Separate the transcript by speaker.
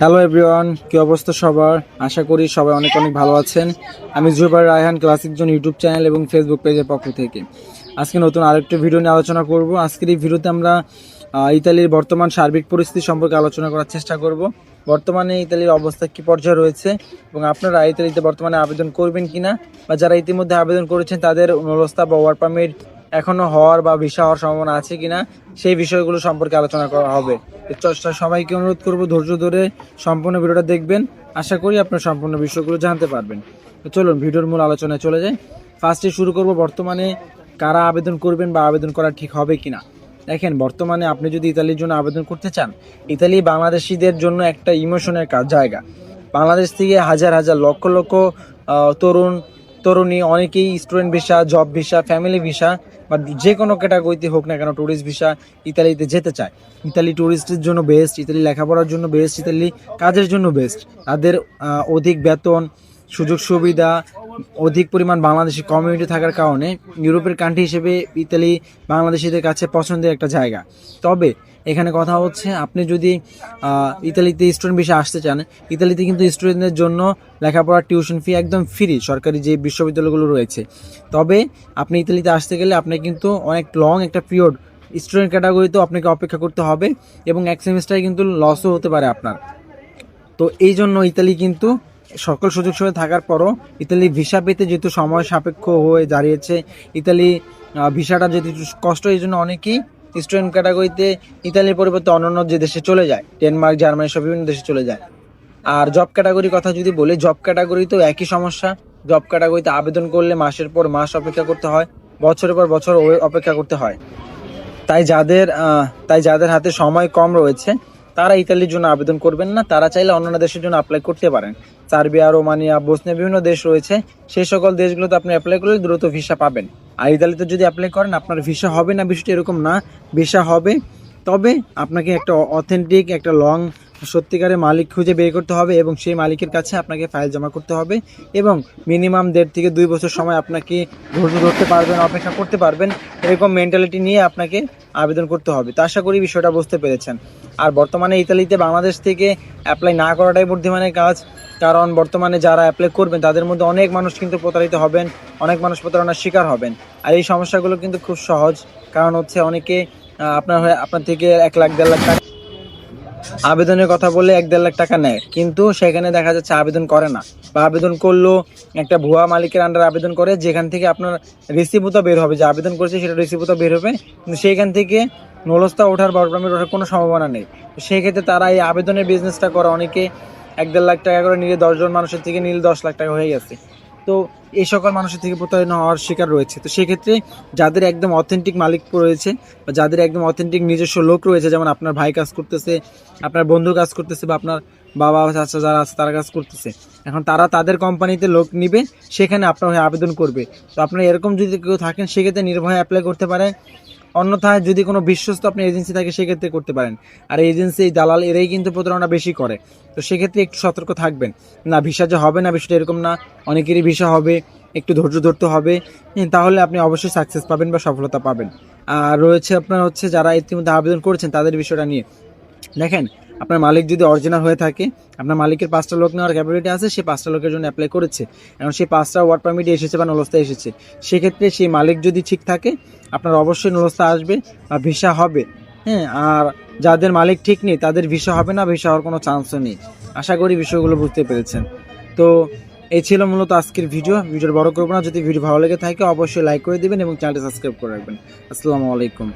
Speaker 1: Hello everyone কি অবস্থা সবার? আশা করি সবাই অনেক অনেক ভালো আছেন। আমি জুবার রায়হান ক্লাসিক জন ইউটিউব চ্যানেল এবং ফেসবুক পেজের পক্ষ থেকে। আজকে নতুন আরেকটি ভিডিও নিয়ে আলোচনা করব। আজকের এই ভিডিওতে আমরা ইতালির বর্তমান সার্বিক পরিস্থিতি সম্পর্কে আলোচনা করার চেষ্টা করব। বর্তমানে ইতালির অবস্থা কি পর্যায়ে রয়েছে এবং আপনারা ইতালিতে বর্তমানে আবেদন করবেন কিনা বা যারা ইতিমধ্যে আবেদন করেছেন, তাদের অবস্থা বা ওয়ার্ক পারমিট এখনও হওয়ার বা ভিসা হওয়ার সম্ভাবনা আছে কিনা সেই বিষয়গুলো সম্পর্কে আলোচনা করা হবে। তো চ- সবাইকে অনুরোধ করব ধৈর্য ধরে সম্পূর্ণ ভিডিওটা দেখবেন। আশা করি আপনার সম্পূর্ণ বিষয়গুলো জানতে পারবেন। চলুন, ভিডিওর মূল আলোচনায় চলে যাই। ফার্স্টে শুরু করব, বর্তমানে কারা আবেদন করবেন বা আবেদন করা ঠিক হবে কিনা? দেখেন, বর্তমানে আপনি যদি ইতালির জন্য আবেদন করতে চান, ইতালি বাংলাদেশিদের জন্য একটা ইমোশনের কাজ জায়গা। বাংলাদেশ থেকে হাজার হাজার, লক্ষ লক্ষ তরুণ, তরুণী, অনেকেই student visa, job visa, family visa বা যে কোনো ক্যাটাগরিতে হোক না কেন ট্যুরিস্ট ভিসা ইতালিতে যেতে চায়। ইতালি ট্যুরিস্টের জন্য বেস্ট ইতালি লেখাপড়ার জন্য বেস্ট ইতালি কাজের জন্য বেস্ট তাদের অধিক বেতন সুযোগ সুবিধা, অধিক পরিমাণ বাংলাদেশি কমিউনিটি থাকার কারণে ইউরোপের কান্ট্রি হিসেবে ইতালি, বাংলাদেশিদের কাছে পছন্দের একটা জায়গা। তবে এখানে কথা হচ্ছে, আপনি যদি ইতালিতে স্টুডেন্ট বিষয়ে আসতে চান, ইতালিতে কিন্তু স্টুডেন্টদের জন্য লেখাপড়ার টিউশন ফি একদম ফ্রি সরকারি যে বিশ্ববিদ্যালয়গুলো রয়েছে। তবে আপনি ইতালিতে আসতে গেলে আপনাকে কিন্তু অনেক লং একটা পিরিয়ড স্টুডেন্ট ক্যাটাগরিতেও আপনাকে অপেক্ষা করতে হবে এবং এক সেমিস্টারে কিন্তু লসও হতে পারে আপনার। তো এই জন্য ইতালি কিন্তু সকল সুযোগ সুবিধা থাকার পরও ইতালি ভিসা পেতে যেহেতু সময় সাপেক্ষ হয়ে দাঁড়িয়েছে, ইতালি ভিসাটা যেহেতু কষ্ট এই জন্য অনেকেই স্টুডেন্ট ক্যাটাগরিতে ইতালির পরিবর্তে অন্যান্য যে দেশে চলে যায় ডেনমার্ক জার্মানি সব বিভিন্ন দেশে চলে যায়। আর জব ক্যাটাগরির কথা যদি বলি জব ক্যাটাগরিতেও একই সমস্যা। জব ক্যাটাগরিতে আবেদন করলে মাসের পর মাস অপেক্ষা করতে হয়, বছরের পর বছর অপেক্ষা করতে হয়। তাই যাদের তাই যাদের হাতে সময় কম রয়েছে, তারা ইতালির জন্য আবেদন করবেন না, তারা চাইলে অন্যান্য দেশের জন্য অ্যাপ্লাই করতে পারেন। সার্বিয়া, রোমানিয়া, বসনিয়া বিভিন্ন দেশ রয়েছে। সেই সকল দেশগুলোতে আপনি অ্যাপ্লাই করলে দ্রুত ভিসা পাবেন। আর ইতালিতে যদি অ্যাপ্লাই করেন, আপনার ভিসা হবে না, বিষয়টি এরকম না। ভিসা হবে। তবে আপনাকে একটা অথেন্টিক একটা লং সত্যিকারের মালিক খুঁজে বের করতে হবে এবং সেই মালিকের কাছে আপনাকে ফাইল জমা করতে হবে এবং মিনিমাম দেড় থেকে দুই বছর সময় আপনাকে ধৈর্য ধরতে পারবেন, অপেক্ষা করতে পারবেন। এরকম মেন্টালিটি নিয়ে আপনাকে আবেদন করতে হবে। তো আশা করি বিষয়টা বুঝতে পেরেছেন। আর বর্তমানে ইতালিতে বাংলাদেশ থেকে অ্যাপ্লাই না করাটাই বুদ্ধিমানের কাজ। কারণ বর্তমানে যারা অ্যাপ্লাই করবেন, তাদের মধ্যে অনেক মানুষ কিন্তু প্রতারিত হবেন, অনেক মানুষ প্রতারণার শিকার হবেন। আর এই সমস্যাগুলো কিন্তু খুব সহজ। কারণ হচ্ছে অনেকে আপনার হয়ে, আপনার থেকে এক লাখ, দেড় লাখ টাকা আবেদনের কথা বলে এক দেড় লাখ টাকা নেয়, কিন্তু সেখানে দেখা যাচ্ছে আবেদন করে না। বা আবেদন করলেও একটা ভুয়া মালিকের আন্ডার আবেদন করে, যেখান থেকে আপনার রিসিভও বের হবে, যে আবেদন করেছে সেটা রিসিভও বের হবে, কিন্তু সেইখান থেকে নলস্তা ওঠার বড়প্রামের ওঠার কোনো সম্ভাবনা নেই। তো সেই ক্ষেত্রে তারা এই আবেদনের বিজনেসটা করে, অনেকে এক দেড় লাখ টাকা করে নিলে দশজন মানুষের থেকে নিলে দশ লাখ টাকা হয়ে গেছে। তো এই সকল মানুষের থেকে প্রতারণা হওয়ার শিকার রয়েছে। তো সেক্ষেত্রে যাদের একদম অথেন্টিক মালিক রয়েছে বা যাদের একদম অথেন্টিক নিজস্ব লোক রয়েছে, যেমন আপনার ভাই কাজ করতেছে, আপনার বন্ধু কাজ করতেছে বা আপনার বাবা চাচা যারা আছে তারা কাজ করতেছে। এখন তারা তাদের কোম্পানিতে লোক নিবে, সেখানে আপনার হয়ে আবেদন করবে। তো আপনার এরকম যদি কেউ থাকেন, সেক্ষেত্রে নির্ভয়ে অ্যাপ্লাই করতে পারেন। অন্যথায় যদি কোনো বিশ্বস্ত আপনি এজেন্সি থাকে সেক্ষেত্রে করতে পারেন। আর এজেন্সি দালাল এরাই কিন্তু প্রতারণা বেশি করে। তো সেক্ষেত্রে একটু সতর্ক থাকবেন। না ভিসা যে হবে না বিষয়টা এরকম না। অনেকেরই ভিসা হবে একটু ধৈর্য ধরতে হবে। হ্যাঁ, তাহলে আপনি অবশ্যই সাকসেস পাবেন বা সফলতা পাবেন। আর রয়েছে আপনার হচ্ছে যারা ইতিমধ্যে আবেদন করেছেন তাদের বিষয়টা নিয়ে। দেখেন আপনার মালিক যদি অরিজিনাল হয়ে থাকে, আপনার মালিকের পাঁচটা লোক নেওয়ার ক্যাপাবিলিটি আছে, সে পাঁচটা লোকের জন্য অ্যাপ্লাই করেছে। এখন সেই পাঁচটা ওয়ার্ড পারমিটে এসেছে বা নলস্তা এসেছে। সেক্ষেত্রে সেই মালিক যদি ঠিক থাকে, আপনার অবশ্যই নলস্তা আসবে বা ভিসা হবে। হ্যাঁ আর যাদের মালিক ঠিক নেই, তাদের ভিসা হবে না ভিসা হওয়ার কোনো চান্সও নেই। আশা করি বিষয়গুলো বুঝতে পেরেছেন। তো এই ছিল মূলত আজকের ভিডিও ভিডিওর বড় করব না। যদি ভিডিও ভালো লেগে থাকে, অবশ্যই লাইক করে দিবেন এবং চ্যানেলটি সাবস্ক্রাইব করে রাখবেন। আসসালামু আলাইকুম।